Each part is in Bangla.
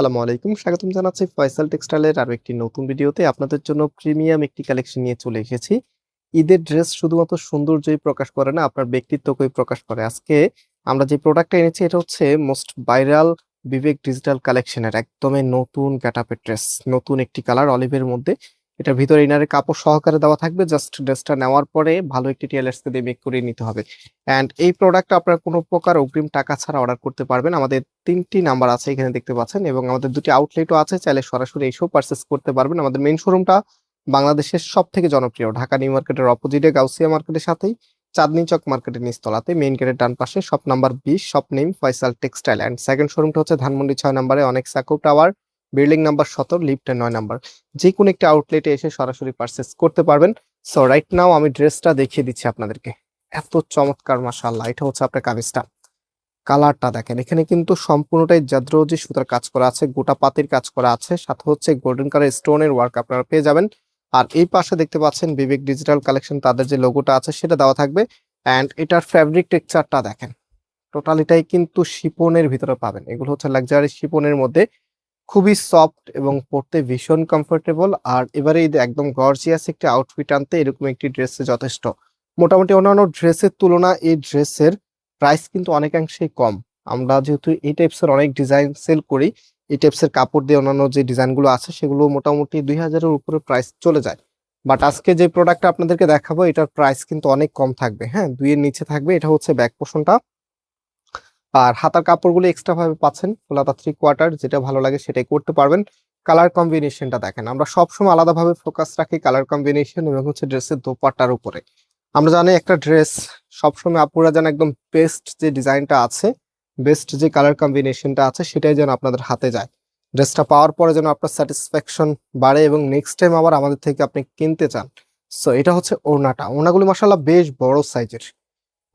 আসসালামু আলাইকুম। স্বাগতম জানাচ্ছি ফয়সাল টেক্সটাইলের আরও একটি নতুন ভিডিওতে। আপনাদের জন্য প্রিমিয়াম একটি কালেকশন নিয়ে চলে এসেছি। ঈদের ড্রেস শুধুমাত্র সৌন্দর্যই প্রকাশ করে না, আপনার ব্যক্তিত্বকেই প্রকাশ করে। আজকে আমরা যে প্রোডাক্টটা এনেছি, এটা হচ্ছে মোস্ট ভাইরাল বিবেক ডিজিটাল কালেকশনের একদমই নতুন গ্যাটাপের ড্রেস, নতুন একটি কালার অলিভের মধ্যে। এটার ভিতরে ইনারের কাপড় সহকারে দেওয়া থাকবে। জাস্ট ড্রেসটা নেওয়ার পরে ভালো একটি টেলার্সকে দিয়ে মেক করে নিতে হবে। অ্যান্ড এই প্রোডাক্ট আপনার কোনো প্রকার অগ্রিম টাকা ছাড়া অর্ডার করতে পারবেন। আমাদের তিনটি নাম্বার আছে এখানে দেখতে পাচ্ছেন এবং আমাদের দুটি আউটলেটও আছে। চাইলে সরাসরি এসেও পারচেস করতে পারবেন। আমাদের মেইন শোরুমটা বাংলাদেশের সব থেকে জনপ্রিয়। ঢাকা নিউ মার্কেটের অপোজিটে গাউসিয়া মার্কেটের সাথেই, চাঁদনি চক মার্কেটের নিচতলাতে মেইন গেটের ডান পাশে শপ নাম্বার বিশ shop name Faisal textile and second শোরুমটা হচ্ছে ধানমন্ডি ছয় নম্বরে অনেক সাকো টাওয়ার বিল্ডিং নাম্বার সতেরো, লিফটের নয় নাম্বার। যে কোনো একটি আউটলেটে এসে সরাসরি পারচেস করতে পারবেন। সো রাইট নাও আমি ড্রেসটা দেখিয়ে দিচ্ছি আপনাদেরকে। এত চমৎকার, মাশাআল্লাহ! এটা হচ্ছে আপনার কামিজটা। কালারটা দেখেন, এখানে কিন্তু সম্পূর্ণটাই জাদ্রোজি সুতার কাজ করা আছে, গোটা পাতির কাজ করা আছে, সাথে হচ্ছে গোল্ডেন কালার স্টোনের ওয়ার্ক আপনারা পেয়ে যাবেন। আর এই পাশে দেখতে পাচ্ছেন বিবেক ডিজিটাল কালেকশন তাদের যে লোগোটা আছে সেটা দেওয়া থাকবে। অ্যান্ড এটার ফ্যাব্রিক টেক্সচারটা দেখেন টোটালিটাই কিন্তু শিপনের ভিতরে পাবেন। এগুলো হচ্ছে লাক্সারি শিপনের মধ্যে খুবই সফট এবং পরতে ভীষণ কমফোর্টেবল আর এবারে একদম গর্জিয়াস একটি আউটফিট আনতে এরকম একটি ড্রেসে যথেষ্ট। মোটামুটি অন্যান্য ড্রেসের তুলনা এই ড্রেসের প্রাইস কিন্তু অনেকাংশেই কম। আমরা যেহেতু এই টাইপসের অনেক ডিজাইন সেল করি, এই টাইপসের কাপড় দিয়ে অন্যান্য যে ডিজাইনগুলো আছে সেগুলো মোটামুটি দুই হাজারের উপরে প্রাইস চলে যায়। বাট আজকে যে প্রোডাক্টটা আপনাদেরকে দেখাবো, এটার প্রাইস কিন্তু অনেক কম থাকবে। হ্যাঁ দুইয়ের নিচে থাকবে, এটা হচ্ছে ব্যাক পোষণটা আর হাতার কাপড়গুলো এক্সট্রা ভাবে পাচ্ছেন, ফুলাতা থ্রি কোয়ার্টার যেটা ভালো লাগে সেটাই করতে পারবেন। কালার কম্বিনেশনটা দেখেন, আমরা সবসময় আলাদাভাবে ফোকাস রাখি কালার কম্বিনেশন এবং হচ্ছে ড্রেসের দোপাট্টার উপরে। আমরা জানি একটা ড্রেস সবসময় আপুরা যেন একদম বেস্ট যে ডিজাইনটা আছে বেস্ট যে কালার কম্বিনেশনটা আছে সেটাই যেন আপনাদের হাতে যায়। ড্রেসটা পাওয়ার পরে যেন আপনার স্যাটিসফ্যাকশন বাড়ে এবং নেক্সট টাইম আবার আমাদের থেকে আপনি কিনতে চান। সো এটা হচ্ছে ওড়নাটা। ওড়নাগুলি মাসাল্লাহ বেশ বড় সাইজের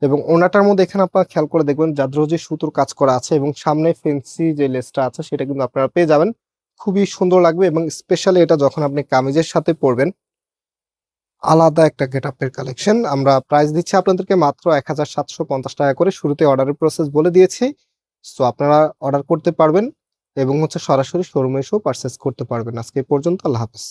এবং ওনাটার মধ্যে এখানে আপনারা খেয়াল করে দেখবেন জাদ্রোজি সুতোর কাজ করা আছে এবং সামনে ফেন্সি যে লেসটা আছে সেটা কিন্তু আপনারা পেয়ে যাবেন। খুবই সুন্দর লাগবে এবং স্পেশালি এটা যখন আপনি কামিজের সাথে পরবেন, আলাদা একটা গেট আপের কালেকশন আমরা প্রাইস দিচ্ছি আপনাদেরকে মাত্র এক হাজার সাতশো পঞ্চাশ টাকা করে। শুরুতে অর্ডারের প্রসেস বলে দিয়েছি। সো আপনারা অর্ডার করতে পারবেন এবং হচ্ছে সরাসরি শোরুমে এসেও পারচেস করতে পারবেন। আজকে পর্যন্ত, আল্লাহ হাফেজ।